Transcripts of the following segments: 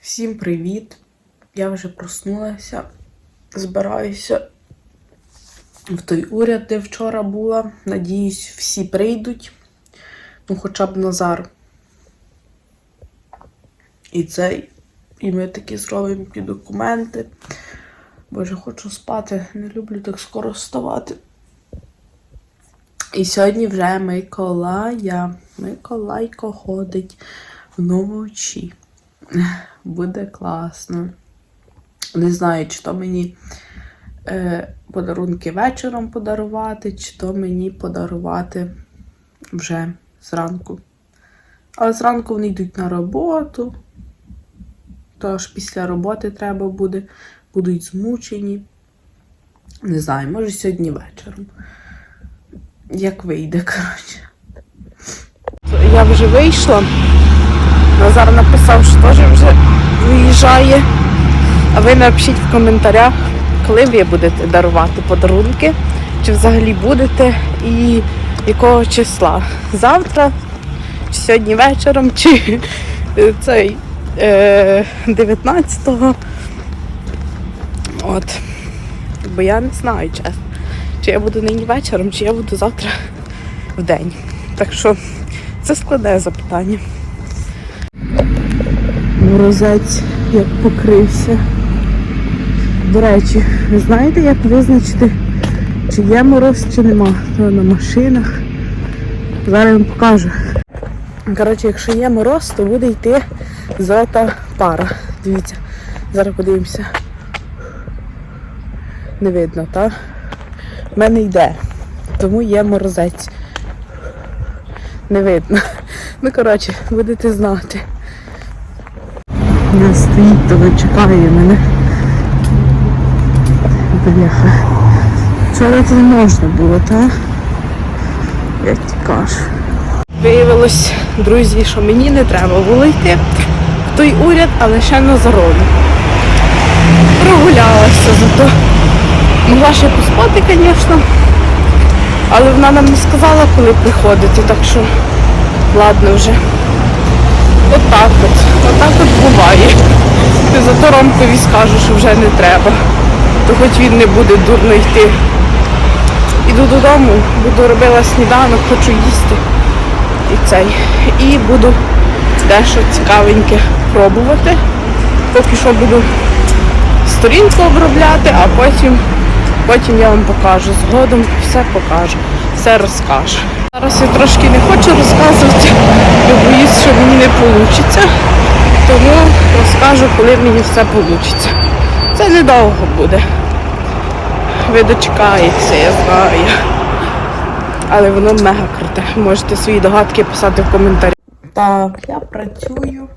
Всім привіт! Я вже проснулася, збираюся в той уряд, де вчора була. Надіюсь, всі прийдуть. Ну, хоча б Назар. І цей. І ми такі зробимо ті документи. Боже, хочу спати. Не люблю так скоро вставати. І сьогодні вже Миколая. Миколайко ходить вночі. Буде класно. Не знаю, чи то мені е, подарунки вечором подарувати, чи то мені подарувати вже зранку. Але зранку вони йдуть на роботу. Тож після роботи треба буде, будуть змучені. Не знаю, може сьогодні вечором. Як вийде, коротше. Я вже вийшла. Назар написав, що теж вже виїжджає. А ви напишіть в коментарях, коли ви будете дарувати подарунки, чи взагалі будете і якого числа. Завтра, чи сьогодні вечором, чи е, цей е, 19-го. От. Бо я не знаю, чесно. Чи я буду нині вечором, чи я буду завтра в день. Так що це складне запитання. Морозець як покрився. До речі, ви знаєте, як визначити, чи є мороз, чи нема. То на машинах. Зараз вам покажу. Коротше, якщо є мороз, то буде йти золота пара. Дивіться, зараз подивимося. Не видно, так? В мене йде. Тому є морозець. Не видно. Ну, коротше, будете знати. Не стоїть, то чекає мене. Бляха. Вчора це не можна було, так? Я тікаш. Виявилось, друзі, що мені не треба було йти в той уряд, а лише на зароду. Прогулялася зато. Могла ще поспати, звісно. Але вона нам не сказала, коли приходити, так що ладно вже. Отак от, отак от буває. Ти зато Ромкові скажу, що вже не треба. То хоч він не буде дурно йти. Іду додому, буду робила сніданок, хочу їсти. І цей. І буду дещо цікавеньке пробувати. Поки що буду сторінку обробляти, а потім, потім я вам покажу. Згодом все покажу, все розкажу. Зараз я трошки не хочу розказувати, бо боюсь, що мені не вийде. Тому розкажу, коли мені все вийде. Це недовго буде. Ви дочекаєтеся, я знаю. Але воно мега круте. Можете свої догадки писати в коментарі. Так, я працюю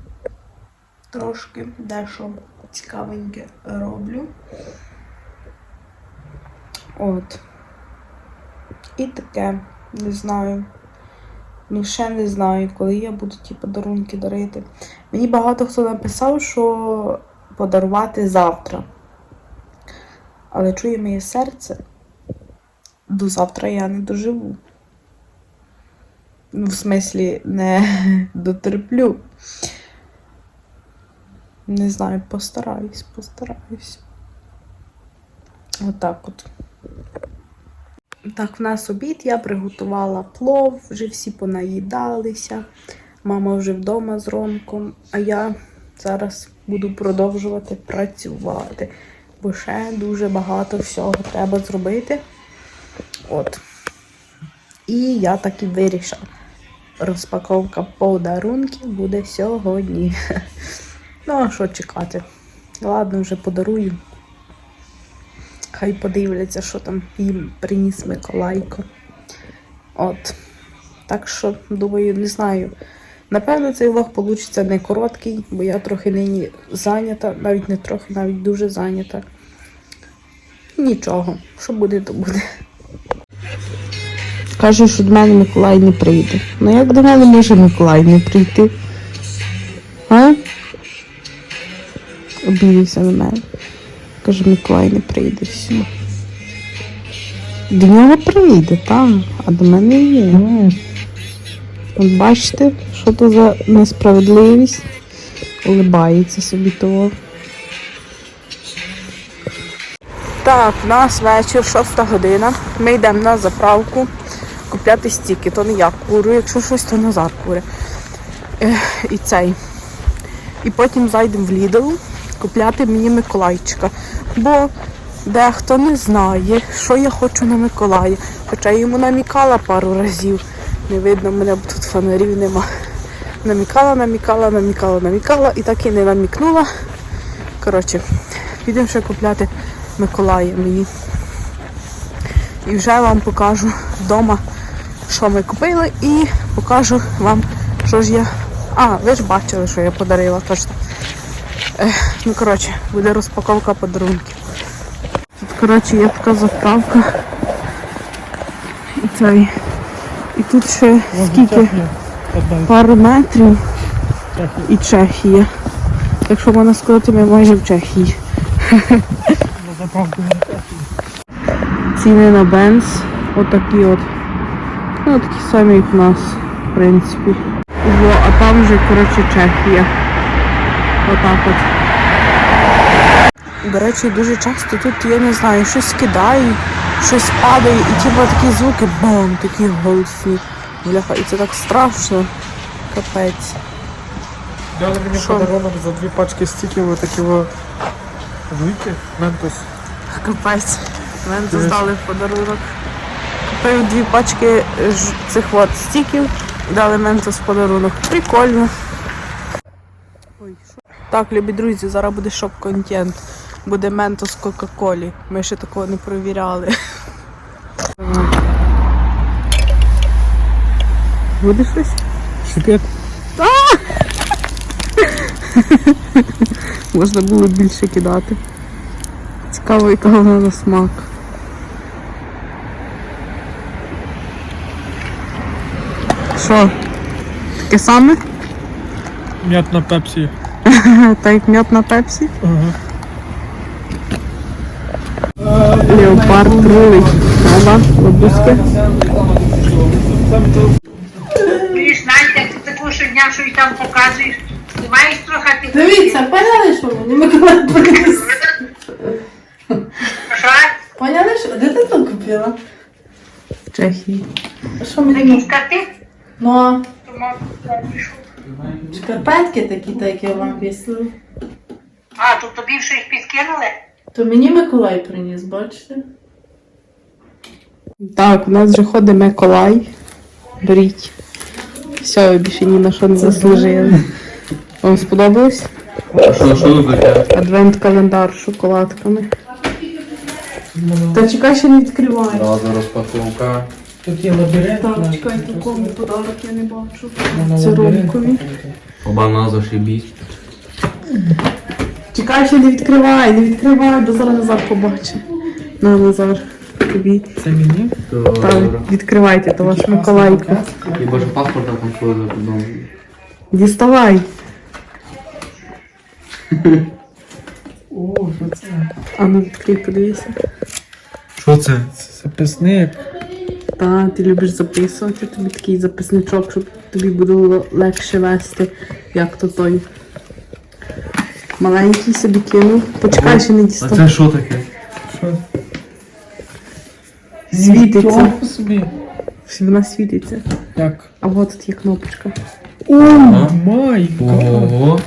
трошки, дещо цікавеньке роблю. От. І таке, не знаю. Ну, ще не знаю, коли я буду ті подарунки дарити. Мені багато хто написав, що подарувати завтра. Але чує моє серце. До завтра я не доживу. Ну, в смислі, не дотерплю. Не знаю, постараюсь, постараюсь. Отак от. Так, в нас обід я приготувала плов, вже всі понаїдалися. Мама вже вдома з Ромком, а я зараз буду продовжувати працювати, бо ще дуже багато всього треба зробити. От. І я так і вирішила. Розпаковка подарунків буде сьогодні. Ну, а що чекати? Ладно, вже подарую. Хай подивляться, що там їм приніс Миколайко. От. Так що, думаю, не знаю. Напевно, цей влог вийде не короткий, бо я трохи нині зайнята, навіть не трохи, навіть дуже зайнята. Нічого, що буде, то буде. Каже, що до мене Миколай не прийде. Ну як до мене може Миколай не прийти? А? Обідався на мене. Каже, Миколай не прийде все. До нього прийде, там, а до мене є. От бачите, що то за несправедливість. улибається собі того. Так, у нас вечір, шоста година. Ми йдемо на заправку купляти стіки. То не я курю, якщо щось, то Назар кури. Е, і цей. І потім зайдемо в Lidl купляти мені Миколайчика. Бо дехто не знає, що я хочу на Миколая. Хоча я йому намікала пару разів. Не видно мене, бо тут фонарів нема. Намікала, намікала, намікала, намікала і так і не намікнула. Коротше, підемо ще купляти Миколая мені. І вже вам покажу вдома, що ми купили, і покажу вам, що ж я. А, ви ж бачили, що я подарила точно. Ну, коротше, буде розпаковка подарунків. Тут, коротше, є така заправка. І цей. І тут ще скільки? Пару метрів і Чехія. Так що можна сказати, ми майже в Чехії. Ціни на бенз отакі от. Ну, такі самі, як в нас, в принципі. Во, а там вже, коротше, Чехія. Отак от. До речі, дуже часто тут, я не знаю, щось кидають, щось падає, і типу такі звуки бам, такі голосні. Бляха, і це так страшно. Капець. Дали мені подарунок за дві пачки стіків, отакі во великі, ментос. Капець. Мене Дивись. здали в подарунок. Купив дві пачки цих от стіків дали ментос в подарунок. Прикольно. Так, любі друзі, зараз буде шок-контент. Буде ментос Кока-Колі. Ми ще такого не перевіряли. Буде щось? Шипет. Можна було більше кидати. Цікаво, яка вона на смак. Що? Таке саме? М'ят на пепсі. Та як м'ят на пепсі? Ага. Леопард другий. Ага, лобуськи. Ти ти таку щодня, що й там показуєш, ти маєш трохи ти. Дивіться, поняли, що мені Миколай приніс? Що? Поняли, що? Де ти тут купила? В Чехії. А що мені? Ну, а Тому я пишу. Шкарпетки такі, та які я вам вісили. А, то тобі щось підкинули? То мені Миколай приніс, бачите? Так, у нас вже ходить Миколай. Беріть. Все, більше ні на що не заслужили. Вам сподобалось? Що, що тут таке? Адвент-календар з шоколадками. Та чекай, ще не відкривай. Зразу розпаковка. Тут є лабіринт. Так, чекай, такому подарок я не бачу. Це ромкові. Обана зашибісь. Чекай, ще не відкривай, не відкривай, бо зараз Назар побачить. На Назар, тобі. Це мені? Так, відкривайте, то ваш Миколайко. Хіба ж паспорта там свого за кордоном. Діставай. О, що це? А ну відкрий, подивися. Що це? Це записник. Та, ти любиш записувати, тобі такий записничок, щоб тобі було легше вести, як то той. Маленький собі кинув. Почекай, ще не А це що таке? Що? Світиться. Нічого собі. Вона світиться. Як? А от тут є кнопочка. О, май гад. Ого.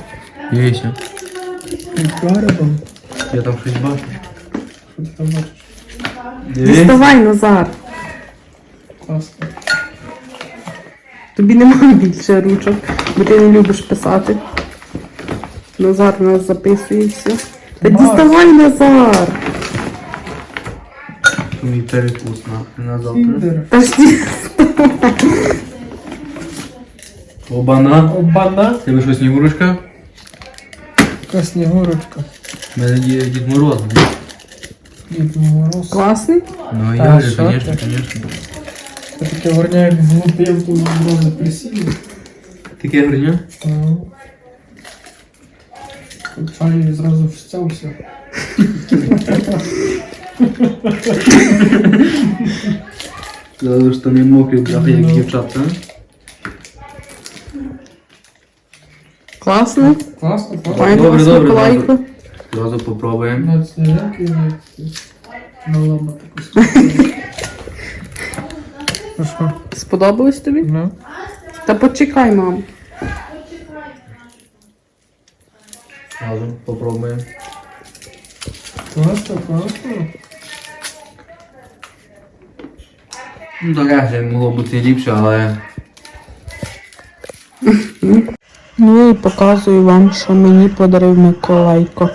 Дивіться. Я там щось бачу. Що ти там бачиш? Дивись. Діставай, Назар. Класно. Тобі немає більше ручок, бо ти не любиш писати. Назар у нас записує все. Та діставай Назар! Мій перекус на, на завтра. Кіндер. Та ж ді- Обана. Обана. Тебе що, снігурочка? Така снігурочка. У мене є Дід Мороз. Дід Мороз. Класний? Ну Та я же, що звісно, ти? звісно. Це таке горня, як влупив ту морозу присілю. Таке горня? Чай зразу встявся. Зразу штани мокрі, бляха, як дівчатка. Класно. Класно, класно. Маєте Добре, вас добре, Миколайку? добре. Зразу попробуємо. Ну, це як і наламати костюм. Ну що? Сподобалось тобі? Ну. Та почекай, мам. Зразу попробуємо. Класно, класно. Ну, таке могло бути ліпше, але Ну і показую вам, що мені подарив Миколайко.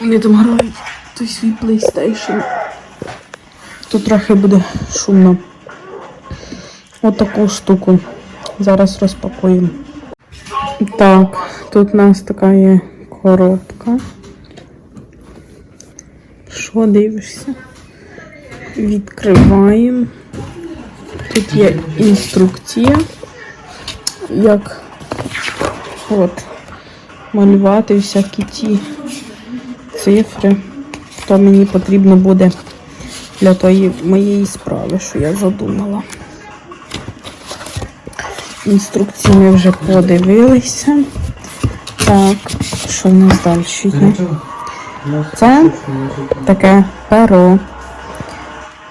Вони там грають той свій PlayStation. Тут трохи буде шумно. Отаку штуку. Зараз розпакуємо. Так, тут у нас така є коробка. Що дивишся? Відкриваємо. Тут є інструкція як от, малювати всякі ті цифри, то мені потрібно буде для тої моєї справи, що я задумала. Інструкції ми вже подивилися. Так, що в нас далі є? Це таке перо.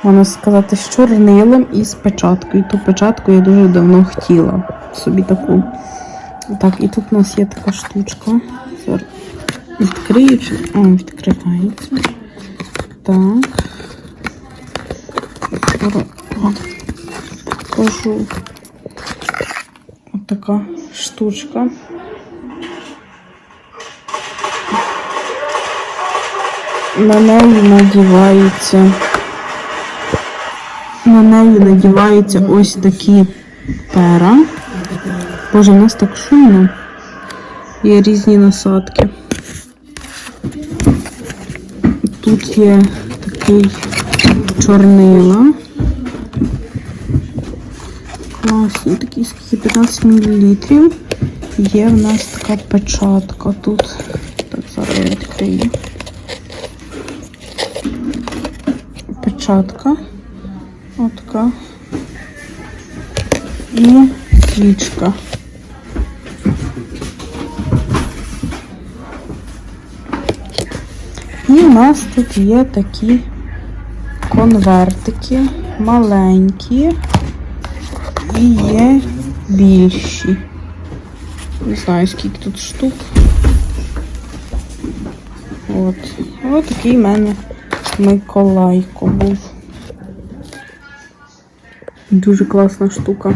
Можна сказати, з чорнилом і з печаткою. Ту печатку я дуже давно хотіла собі таку. Так, і тут у нас є така штучка. Зараз відкрию. А, відкривається. Так. Зараз покажу. Ось така штучка. На неї надівається. На неї надіваються ось такі пера. Боже, у нас так шумно. Є різні насадки. Тут є такий чорнила. Класний, такий скільки 15 мл. Є в нас така печатка тут. Так, зараз я відкрию. Печатка. Отака. І свічка. І у нас тут є такі конвертики маленькі і є більші. Не знаю, скільки тут штук. От. Ось такий в мене Миколайко був. Дуже класна штука.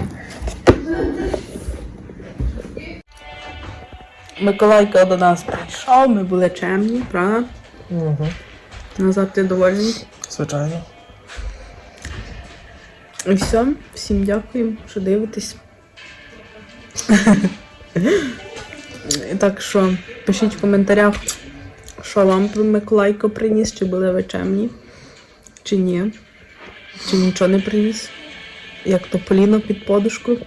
Миколайко до нас прийшов, ми були чемні, правда? Угу. Назад ти довольний. Звичайно. І все. Всім дякую, що дивитесь. так що пишіть в коментарях, що вам Миколайко приніс, чи були ви чемні, чи ні. Чи нічого не приніс. Як то поліно під подушку.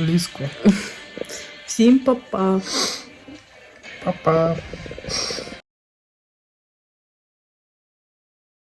Ліску. Всім па-па! Па-па.